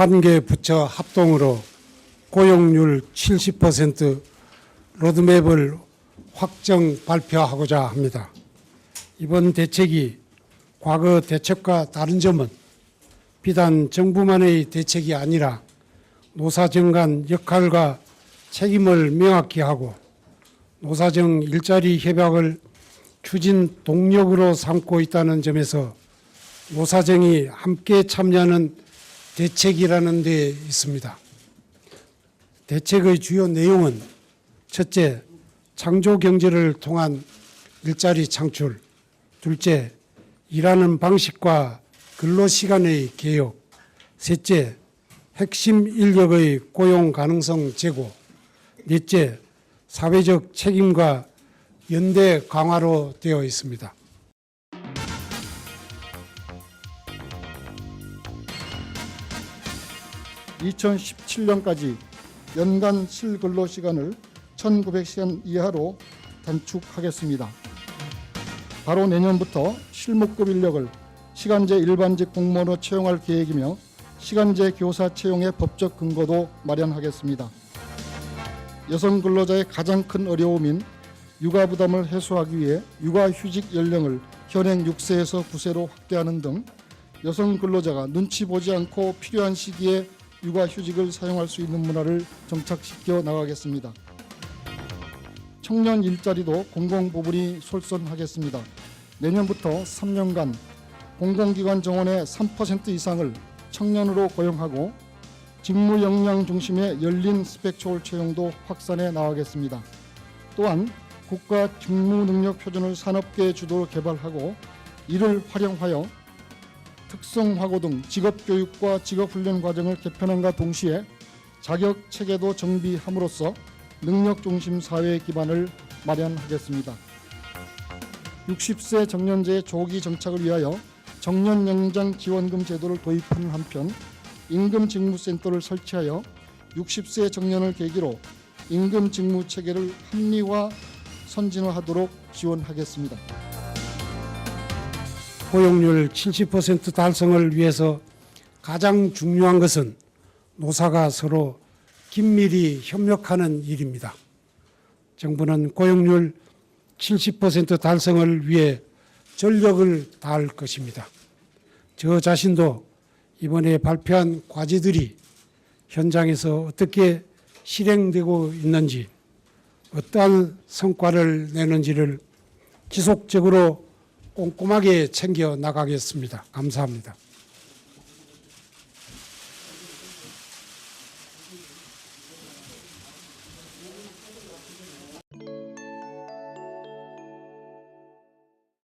관계 부처 합동으로 고용률 70% 로드맵을 확정 발표하고자 합니다. 이번 대책이 과거 대책과 다른 점은 비단 정부만의 대책이 아니라 노사정 간 역할과 책임을 명확히 하고 노사정 일자리 협약을 추진 동력으로 삼고 있다는 점에서 노사정이 함께 참여하는 대책이라는 데 있습니다. 대책의 주요 내용은 첫째, 창조 경제를 통한 일자리 창출, 둘째, 일하는 방식과 근로 시간의 개혁, 셋째, 핵심 인력의 고용 가능성 제고, 넷째, 사회적 책임과 연대 강화로 되어 있습니다. (2017년까지) 연간 실근로 시간을 (1900시간) 이하로 단축하겠습니다. 바로 내년부터 실무급 인력을 시간제 일반직 공무원으로 채용할 계획이며 시간제 교사 채용의 법적 근거도 마련하겠습니다. 여성 근로자의 가장 큰 어려움인 육아 부담을 해소하기 위해 육아 휴직 연령을 현행 6세에서 9세로 확대하는 등 여성 근로자가 눈치 보지 않고 필요한 시기에 육아휴직을 사용할 수 있는 문화를 정착시켜 나가겠습니다. 청년 일자리도 공공부문이 솔선하겠습니다. 내년부터 3년간 공공기관 정원의 3% 이상을 청년으로 고용하고 직무 역량 중심의 열린 스펙초월 채용도 확산해 나가겠습니다. 또한 국가 직무 능력 표준을 산업계 주도로 개발하고 이를 활용하여 특성 화고 등 직업 교육과 직업 훈련 과정을 개편함과 동시에 자격 체계도 정비함으로써 능력 중심 사회 기반을 마련하겠습니다. 60세 정년제의 조기 정착을 위하여 정년 연장 지원금 제도를 도입하는 한편 임금 직무센터를 설치하여 60세 정년을 계기로 임금 직무 체계를 합리화 선진화하도록 지원하겠습니다. 고용률 70% 달성을 위해서 가장 중요한 것은 노사가 서로 긴밀히 협력하는 일입니다. 정부는 고용률 70% 달성을 위해 전력을 다할 것입니다. 저 자신도 이번에 발표한 과제들이 현장에서 어떻게 실행되고 있는지 어떠한 성과를 내는지를 지속적으로 꼼꼼하게 챙겨 나가겠습니다. 감사합니다.